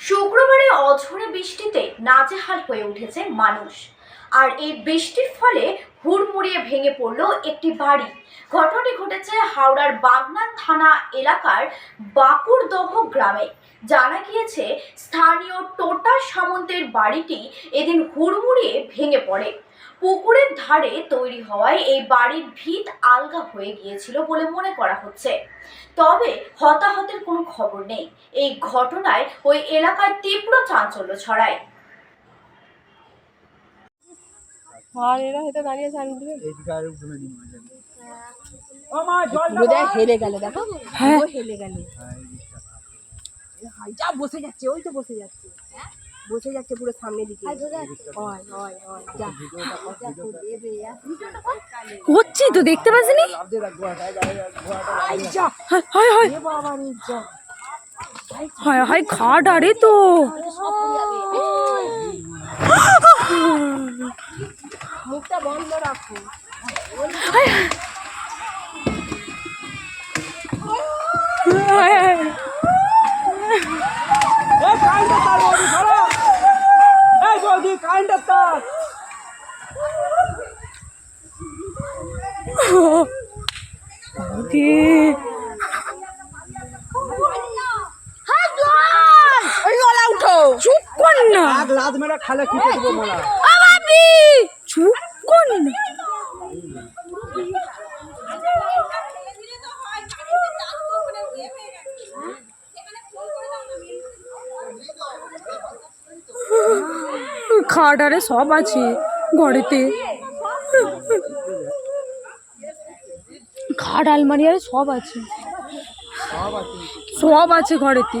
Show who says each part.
Speaker 1: শুক্রবারে অঝোরে বৃষ্টিতে নাজেহাল হয়ে উঠেছে মানুষ। আর এই বৃষ্টির ফলে হুড়মুড়িয়ে ভেঙে পড়ল একটি বাড়ি। ঘটনাটি ঘটেছে হাওড়ার বাগনান থানা এলাকার বাকুরদহ গ্রামে। জানা গিয়েছে, স্থানীয় টোটা সামন্তের বাড়িটি এদিন হুড়মুড়িয়ে ভেঙে পড়ে। পুকুরের ধারে তৈরি হওয়ায় এই বাড়ির ভিত আলগা হয়ে গিয়েছিল বলে মনে করা হচ্ছে। তবে হতাহতের কোনো খবর নেই। এই ঘটনায় ওই এলাকায় তীব্র চাঞ্চল্য ছড়ায়।
Speaker 2: আর এরা হয়তো দাঁড়িয়ে আছে দিবে
Speaker 3: পুরো হেলে গেল দেখো।
Speaker 2: হ্যাঁ।
Speaker 3: হেলে গেল। যা বসে যাচ্ছে ওই তো বসে যাচ্ছে। বসে যাচ্ছে পুরো সামনের দিকে। হয় হয় হয়।
Speaker 2: হচ্ছি তো দেখতে পাচ্ছিনি?
Speaker 3: যা
Speaker 2: হায় হায়
Speaker 3: এ বাবা রে যা।
Speaker 2: হায় হায় খাট আরে তো।
Speaker 3: মুখটা বন্ধ রাখো।
Speaker 2: হায়। বৌদি। চুপ কর না।
Speaker 4: লাদ মেরে খালে খেতে দেবো মোলা
Speaker 2: চুপ কর না। খাট আরে সব আছে ঘরেতে খাট আলমারি আরে সব আছে সব আছে ঘরেতে